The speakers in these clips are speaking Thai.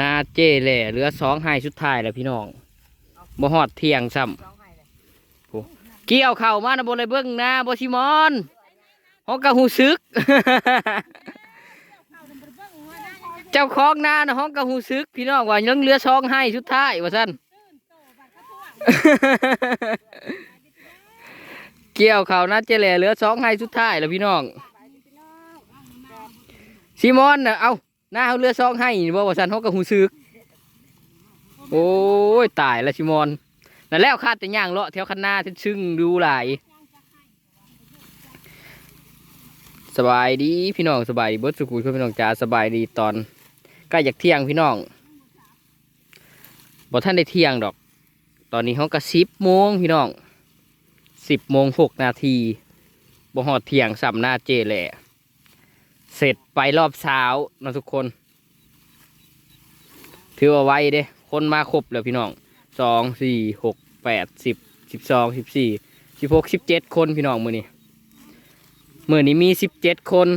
นาเจแหล่เหลือสองให้สุดท้ายแล้วพี่น้องบ่ฮอดเที่ยงซ้ำเกี่ยวเข่ามานะบ่เลยเบิ่งนะบ่ซิมอนฮอกกะหูซึก เจ้าของนานะห้องกะหูซึก พี่น้องว่ายังเหลือสองให้สุดท้ายว่าซั่นเกี่ยวเขานะเจแหล่เหลือสองให้สุดท้ายแล้วพี่น้องซิมอนน่ะเอา หน้าเขาเลือสองให้โบ่ว่าซั่นเฮาก็หูซึกโอ้ยตายล้วซิมอนนั่นแล้วคาดแต่ย่างเลาะแถวคันนาซึ่งดูหลายสบายดีพี่น้องสบายดีเบิดสุขุยพี่น้องจ๋าสบายดีตอนใกล้จากเที่ยงพี่น้องบ่ท่านได้เที่ยงดอก ตอนนี้เขาก็สิบโมงพี่น้องสิบโมงหกนาทีบ่หอดเที่ยงสัมหน้าเจแหละ เสร็จไปรอบเช้านะทุกคน ถือว่าไว้เด้ คนมาครบแล้วพี่น้องสองสี่หกแปดสิบสิบสองสิบสี่สิบหกสิบเจ็ดคนพี่น้องมือนี้มือนี้มีสิบเจ็ดคน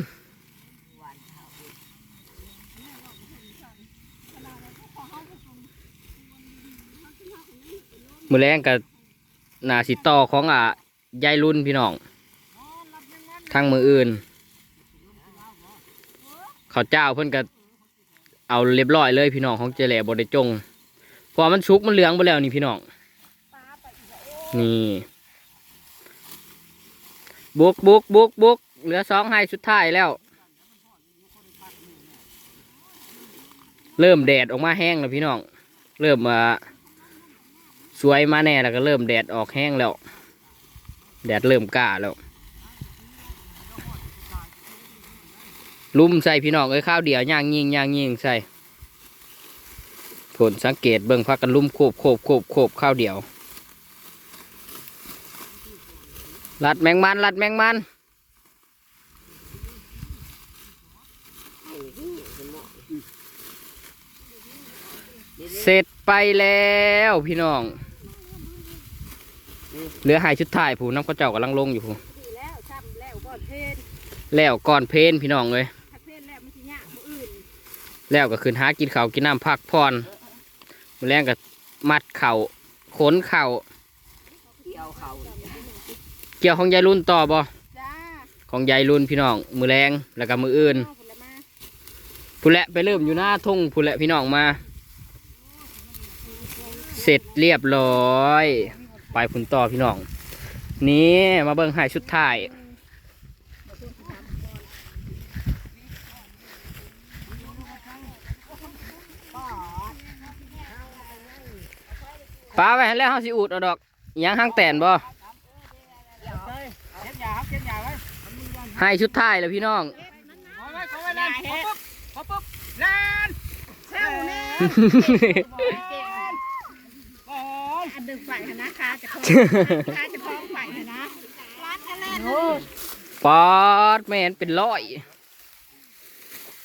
มือแรงกับนาสิต่อของอะยายรุ่นพี่น้องทั้งมืออื่น ข้าวเจ้าเพิ่นก็เอาเรียบร้อยเลยพี่น้องของเจแหล่บได้จงพอมันชุกมันเหลืองไปแล้วนี่พี่น้องนี่บุกบุกบุกบุกเหลือสองให้สุดท้ายแล้ว เริ่มแดดออกมาแห้งแล้วพี่น้อง เริ่มมาสวยมาแน่แล้วก็เริ่มแดดออกแห้งแล้ว แดดเริ่มกล้าแล้ว ลุ่มใส่พี่น้องเอ้ยข้าวเดียวย่างยิงย่างยิงใส่ผลสังเกตเบิ่งพักกันลุ่มโคบโคบโคบโคบข้าวเดียวรัดแมงมันรัดแมงมันเสร็จไปแล้วพี่น้อง เหลือหายชุดถ่ายผู้น้ำข้าวเจ้ากำลังลงอยู่ผูแล้วซ้ำแล้วก็เพนแล้วก่อนเพลนพี่น้องเลย แล้วก็ขึ้นหากินข้าวกินน้ำพักผ่อนมื้อแรงก็มัดเข่าขนเข่าเกี่ยวเขาเกี่ยวของยายรุ่นต่อบ่จ้าของยายรุ่นพี่น้อง มือแรงแล้วก็มืออื่นเอาผลไม้ผู้แหละไปเริ่มอยู่หน้าทุ่งผู้แหละพี่น้องมา เสร็จเรียบร้อย ไปผุนต่อพี่น้อง นี่มาเบิ่งให้ชุดท้าย ป้าไปให้แล้วเฮาสิอุดเอาดอกหยังห้างแตนบ่เก็บยาครับเก็บยาไว้ให้ชุดท้ายแล้วพี่น้อง ขอไว้ขอไว้นั่นขอปุ๊บขอปุ๊บนั่นเช้าแน่โอ้ยอันดึงไฟหั่นะคะจะคล้องค้าจะคล้องไฟหั่นะวัดแน่นปอดแมนเป็นร้อย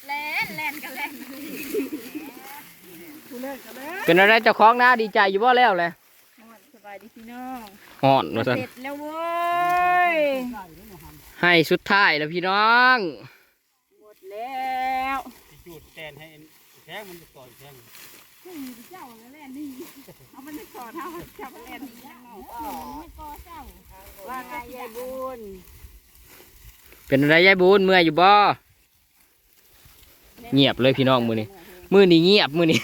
แล่นแล่นกันแล่น เป็นอะไรเจ้าของนะดีใจอยู่บ่แล้วเลยสบายดีพี่น้องห่อนว่าซั่นเสร็จแล้วเว้ยให้สุดท้ายแล้วพี่น้องหมดแล้วจุดแทนให้แทงมันจะต่อยแทงเจ้าแล้วแล่นนี่เอามันไม่ต่อเท่าเจ้าแล่นนี่ยังเอาไม่ก่อเจ้าว่าไงยายบุญเป็นอะไรยายบูนเมื่อยอยู่บ่เงียบเลยพี่น้องมือนี้ มือนี้เงียบมือนี้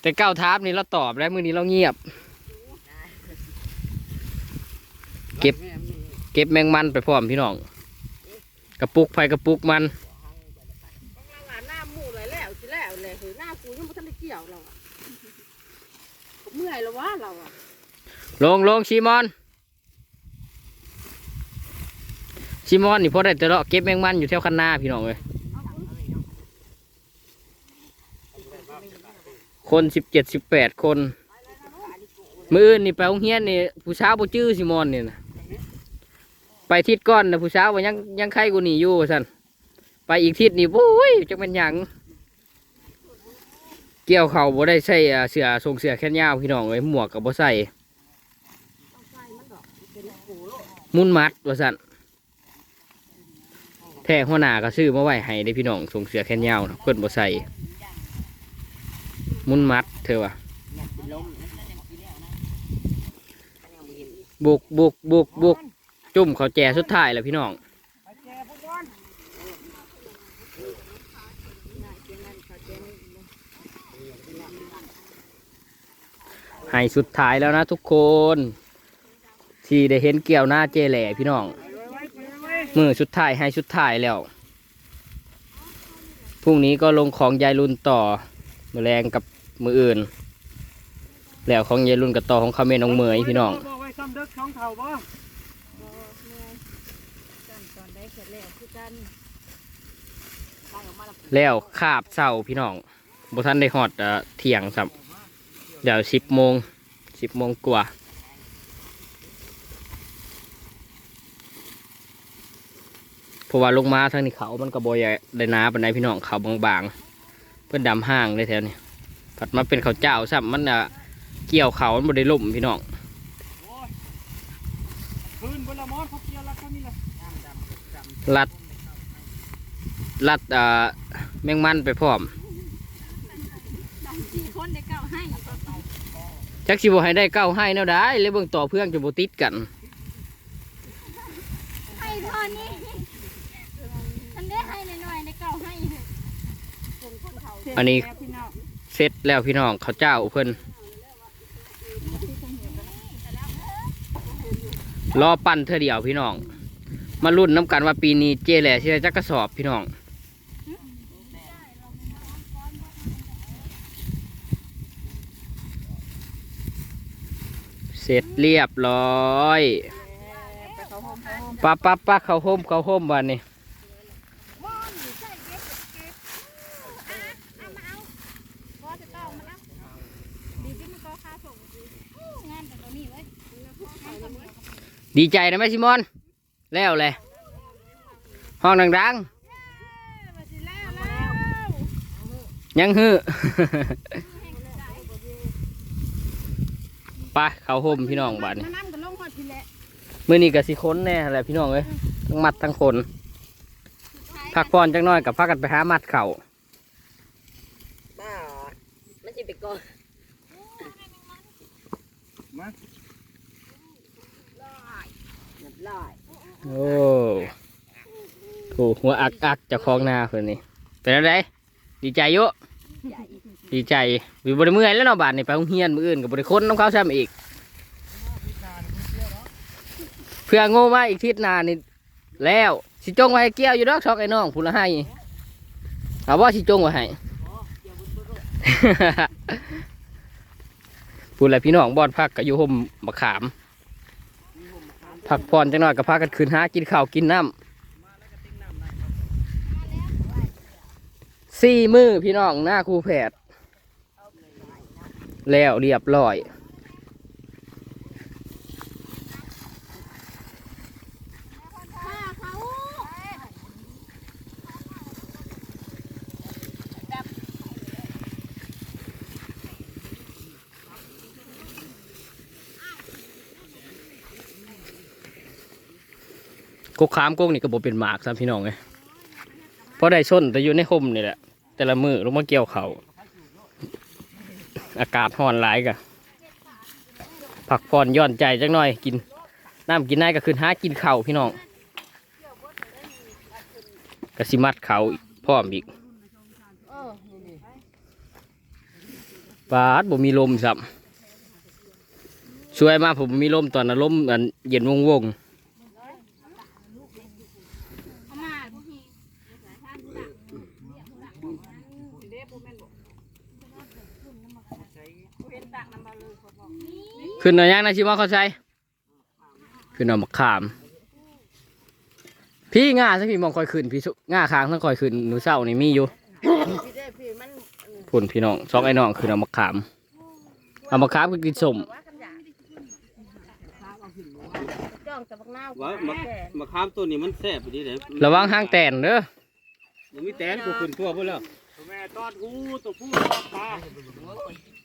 แต่เก้าทับนี่เราตอบแล้วมือนี้เราเงียบ เก็บ เก็บแมงมันไปพร้อมพี่น้อง กระปุกไฟกระปุกมันของเราอะหน้าหมูเลยแล้วสิแล้วเลยคือหน้ากูยังไม่ทันได้เกี่ยวเราอะเมื่อยแล้ววะเราอะลงลงชิมอนชิมอนนี่พอได้แต่เลาะเก็บแมงมันอยู่แถวคันนาพี่น้องเลย คนสิบเจ็ดสิบแปดคน มืออื่นนี่ไปโรงเรียนนี่ผู้สาวบ่จื้อชิมอนนี่นะไปทิศก้อนนะผู้สาวว่ายังยังใครกูหนีอยู่สันไปอีกทิศนี่โอ้ยจักเป็นหยังเกี่ยวเขาบ่ได้ใส่เสือทรงเสือแขนยาวพี่น้องเลยหมวกกับบ่ใส่มุนมัดว่าสันแท้หัวหน้าก็ซื้อมาไว้ให้ได้พี่น้องส่งเสือแขนยาวนะเพิ่นบ่ใส่ มุนมัดเธอวะอยากเป็นลมนะบุกบุกบุกบุกจุ่มเขาแจสุดท้ายแล้วพี่น้องให้สุดท้ายแล้วนะทุกคนที่ได้เห็นเกี่ยวหน้าเจแหล่พี่น้อง มือสุดท้ายให้สุดท้ายแล้ว พรุ่งนี้ก็ลงของยายรุ่นต่อมือแรงกับ มืออื่น แล้วของยายรุ่นกับต่อของคาเมนองเมยพี่น้องบอกไว้ซ้ำเด็กช่องเท่าบ่แล้วคือกันไปออกมาแล้วแล้วคาบเศร้าพี่น้องบุทันได้หอดเอ่อเที่ยงสับเดี๋ยวสิบโมงสิบโมงกว่าเพราะว่าลงมาทางนี้เขามันก็บอยได้หนาปันไดพี่น้องเขาบางๆ เพื่อนดำห้างเลยแถวนี้ ผัดมาเป็นข้าวเจ้าซ้ำมันอะเกี่ยวเขามันบ่ได้ล่มพี่น้องโอ้ยคืนบนละมอนเขาเกี่ยวรักเขานี่ละลัดลัดอ่าแมงมันไปพร้อมสี่คนได้เก้าให้จักสิบ่ให้ได้เก้าให้แนวได้เลยเบิ่งต่อเพื่อนจะบ่ติดกันให้เท่านี้ฉันได้ให้หน่อยๆในเก่าให้อันนี้ เสร็จแล้วพี่น้องข้าวเจ้าเพิ่นรอปั่นเธอเดียวพี่น้อง มาลุ้นน้ำกันว่าปีนี้เจแหล่สิได้จักกระสอบพี่น้องเสร็จเรียบร้อยปะปะปะเขาห่มเขาห่มวันนี้ เอามาเอาก็จะต้องมาแล้วดีที่มันก็ค่าส่งงานแต่ตัวนี้เว้ย ดีใจนะแม่ซิมอน แล้วเลยห้องดังๆ ยังฮือไปเขาห่มพี่น้องบ้านนี้มานั่งกันลงหอดทีแหละมื่อนี้กับสิค้นแน่แหละพี่น้องเอ้ยทั้งมัดทั้งคนพักผ่อนจังน้อยกับพักกันไปหามัดเข่าบ้ามันจะไปก่อนเรียบร้อยโอ้ถูกหัวอักอักจะคลองนาเพื่นนี่เป็นอะไรดีใจเยอะใหญ่ดีใจวิบริเมื่อยแล้วเนาะบาทนี่ไปโรงเรียนมืออื่นกับบริคนน้องเขาซ้ำอีก เพื่อโง่มาอีกทิศหนานี่แล้วสิจงไว้ให้เกี้ยวอยู่ดอกช็อกไอ้น้องพูละให้เอาว่าสิจงไว้ให้ พูดละพี่น้องบอดพักกับยูห่มมะขาม พักผ่อนจังหน่อยกับพักกันคืนหากินข้าวกินน้ำสี่มือพี่น้องหน้าครูแผดแล้วเรียบร้อย กกขามกกนี่ก็บ่เป็นหมากซ้ำพี่น้องไงเพราะได้ชนแต่อยู่ในห่มนี่แหละ แต่ละมือลงมาเกี่ยวเขาอากาศร้อนหลายกะผักผ่อย่อนใจจังหน่อยกินน้ำกินได้ก็คือหากินเข่าพี่น้องกระสิมัดเขาพร้อมอีกเออนี่นี่บาดบ่มีลมซ้ำช่วยมาผมมีลมตอนนั้นลมอันเย็นวงวง เอามาพวกนี้ เด้ปูแม่นบอกเป็นตักน้ำมาเลยเขาบอก ๆ ขึ้นหน่อยยังนะชิมอเขาใช้ขึ้นเอามาขาม พี่ง่าสักพี่มองคอยขึ้นพี่สุง่าค้างทั้งคอยขึ้นหนูเศร้านี่มีอยู่พี่เด้พี่มันพุ่นพี่น้องสองไอ้น้องขึ้นเอามาขามเอามาขามก็กินสมว่ากันอย่างจ้องแต่บักนาวว่ามามาข้ามตัวนี้มันแซ่บดีเลยระวังห้างแตนเด้อมันมีแตนกูขึ้นทั่วพุ่นแล้วตัวแม่ตอดหูตัวผู้ตอดปลา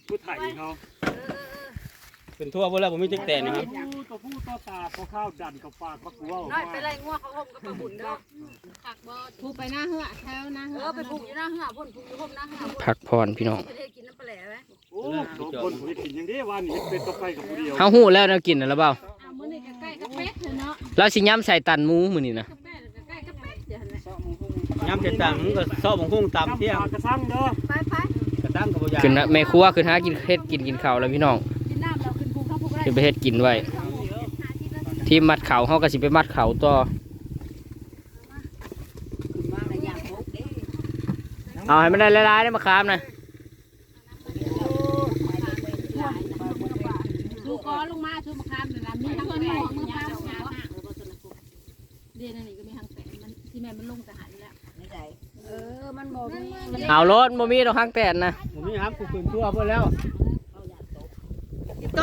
ผู้ไถ่เขา ขึ้นทั่วพุ่นแล้วผมมีจักแตนนะครับผู้ตัวผู้ตอดตาพอข้าวดันกับปากปักกูว่าน้อยไปไล่งัวเขาห่มกับปลาบุญเด้อผักบอสผูไปหน้าเหือแถวหน้าเหือเออไปผูกอยู่หน้าเหือพ่นผูกอยู่ห่มหน้าเหือพ่นพักผ่อนพี่น้องจะได้กินน้ำปลาแหล่ไหมสองคนผมกินอย่างนี้วันนี้เป็นกับไปกับผู้เดียวเฮาฮู้แล้วแนวกินน่ะแล้วเปล่าเอามื้อนี้ก็ใกล้กับเป็ดเนาะเราสิย้ำใส่ตันหมูมื้อนี้นะกับเป็ดก็ใกล้กับเป็ดเดี๋ยวหั่นแหละย้ำเจ็ดตังก็ซอบของคุ้งตำเที่ยงกระซังเด้อไปไปกระตั้งกับยาขึ้นนะแม่ครัวขึ้นหากินเฮ็ดกินกินข้าวแล้วพี่น้องกินน้ำเรา ขึ้นภูเข้าภูก็ได้ขึ้นไปเฮ็ดกินไว้ ทีมมัดเขาเฮาก็สิไปมัดเขาต่อเอาให้มันได้หลายๆได้มาคามนะดูกอลงมาชูมะขามนี่ล่ะมีทั้งแปะมะขามเดี๋ยวนั่นนี่ก็มีทั้งแปะมันที่แม่มันลงแต่หายแล้วเออมันบ่มีมันเอารถบ่มีดอกห้างแตนนะผมนี่ครับกูคืนทั่วเพื่อแล้วสิต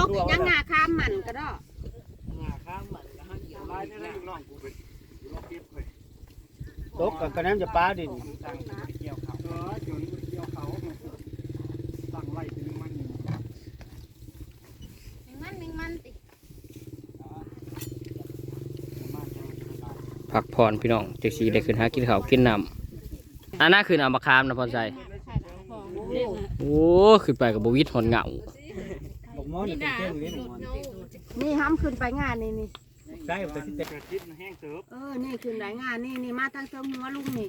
กอีกยังหน้าข้ามมันก็ได้ลายนี่แหละลูกน้องกูเป็นรถเก็บเลยตกกับกระน้ำจะปลาดินสั่งเกี่ยวเขาเออเดี๋ยวนี้เกี่ยวเขาสั่งไล่ถึงมันมันมิงมันติพักผ่อนพี่น้องจักสิได้ขึ้นหากินข้าวกินน้ำอันน่าขึ้นเอามาคามนะพอใจโอ้ขึ้นไปกับบ่วิทย์หอนเหงาบอก มอนเป็นเจ้งนี่นี่ห้ามขึ้นไปงานนี่นี่ ใช่แต่ที่แต่กระชิดแห้งเติบเออ นี่ขึ้นไหนงานนี่นี่มาทางเทิงหัวลุงนี่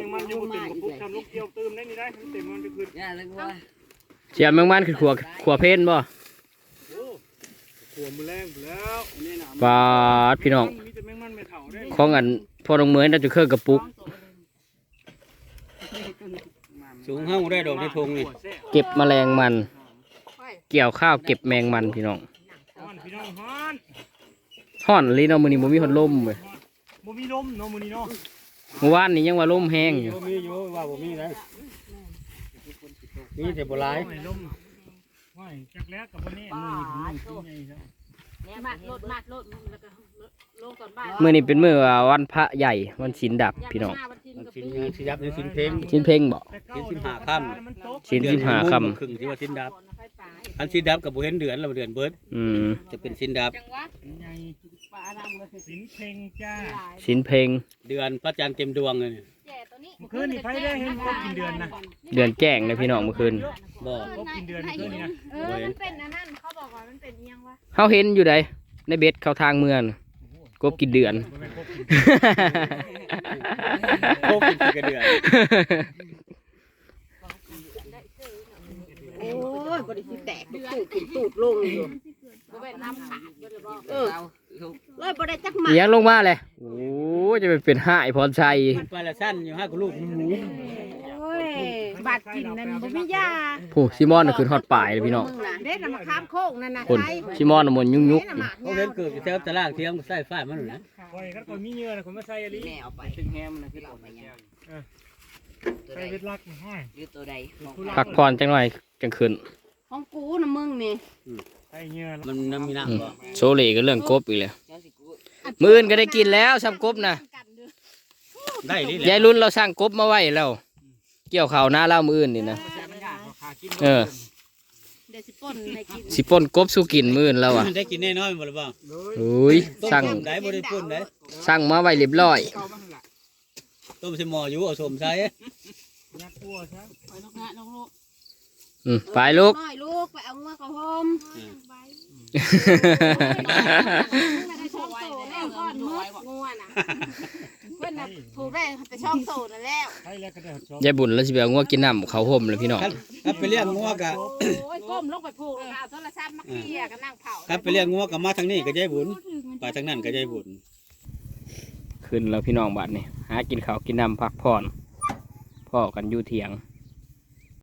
ยังมันอยู่เต็มกับปุ๊บทำลูกเกี่ยวเติมได้นี่ได้เต็มมันจะขึ้นเสียแมงมันขึ้นขัวขัวเพนบ่โอ้ขวมแรงแล้วนี่นะปาดพี่น้องมีแต่แมงมันไม่เท่าได้ของอันพอลงมือน่าจะเครื่องกระปุกสูงห้าได้ดอกได้ทงนี่เก็บแมลงมัน เกี่ยวข้าวเก็บแมงมันพี่น้องฮอนพี่น้องฮอนห่อนลีเนาะมื้อนี้บ่มีหอนลมเว้ยบ่มีลมเนาะมื้อนี้เนาะเมื่อวานนี้ยังว่าลมแห้งอยู่มีอยู่ว่าผมมีนะนี่แต่โบราณไม่ลมไม่จักแล้วกับวันนี้มือนี่คือมือที่ใหญ่ครับ มารถมารถแล้วก็ลงก่อนบ้านมื้อนี้เป็นมื้อวันพระใหญ่วันศีลดับพี่น้องวันทินมันกับสิปีนสิยับหรือสินเพลงศีลเพ่งบ่แต่เก้าสิบห้าค่มันตกศีลสิบห้าค่ครึ่งที่ว่าสินดับ อันสินดับกับบุเห็นเดือนแล้วเดือนเบิดำอืมจะเป็นสินดับจังหวะใหญ่ปลาดำเลยสินเพลงจ้าศีลเพ่งเดือนพระจันทร์เต็มดวงเลยเนี่ย แย่ตัวนี้เมื่อคืนนี่ไปได้เห็นพวกกินเดือนนะ เดือนแจ้งเลยพี่น้องเมื่อคืนบ่พวกกินเดือนเมื่อคืนนี่นะเออมันเป็นอันนั้นเขาบอกว่ามันเป็นเอียงวะเฮาเห็นอยู่ใดในเบ็ดเข้าทางเมืองกบกินเดือน บ่แม่นพวกกินพวกกินกระเดือนโอ้ยบริสิแตกตูดขึ้นตูดลงอยู่ ก็เป็นน้ำขาดก็เลยบอกเออเลยบ่ได้จักหมาเอียงลงมาเลยโอ้จะไปเป็นห้ายพรชัยมันปลาละสั้นอยู่ห้ากับลูกหมูโอ้ยบาดกินนั่นบ่มียาผู้ซิมอนน่ะขึ้นฮอดป่ายเลยพี่น้องมึงน่ะเด็ดน่ะมาข้ามโค้งนั่นน่ะคนใครซิมอนน่ะมันยุ่งยุกเด็ดน่ะอยู่หมากเขาเห็นเกิดอยู่แถวตลาดเทียมใส่ฝ้ายมันหนูนะคอยกันคอยมีเงื่อนะคนมาใส่อะไรแม่เอาไปถึงแฮมนะคือเราไปแก้วตัวใส่ใดเวทลักนี่ห้อยหรือตัวใดของพักผ่อนจังหน่อยจังคืนของกูน่ะมึงนี่ใส่เงื่อ มันน้ำมีน้ำบ่โซเลก็เรื่องกบอีกเลยเจ้าสิกูมื้ออื่นก็ได้กินแล้วซ้ำกบนะได้นี่แหยายละรุ่นเราสร้างกบมาไว้แล้ว เกี่ยวข้าวหน้าเล่ามื้ออื่นนี่นะเออเดี๋ยวสิป่นให้กินสิป่นกบสู้กินมื้ออื่นแล้วอะได้กินแน่นอนบ่ล่ะบ่โอ้ยต้มสั่งยำได้บ่ได้ปุ่นได้สั่งมาไว้เรียบร้อยต้มใส่หม้ออยู่เอาสมใส่ยักษ์ตัวซะไปลูกนะลูกลูก อืมไปลูก น้อยลูกไปเอางัวเข้าโฮมได้ช่องโตแล้วก้อนมืดงัวน่ะเพิ่นน่ะถูกได้แต่ช่องโตนั่นแล้วใช่แล้วก็ได้ชอบยายบุญแล้วสิไปเอางัวกินน้ำเขาห่มเลยพี่น้องครับครับไปเลี้ยงงัวกะโอ้ยก้มลงไปผูกแล้วก็เอาโทรศัพท์มาเคลียร์กันนั่งเผาครับไปเลี้ยงงัวกับมาทางนี้ก็ยายบุญไปทางนั้นก็ยายบุญขึ้นแล้วพี่น้องบัดนี่หากินข้าวกินน้ำพักผ่อนพ่อกันอยู่เถียงอ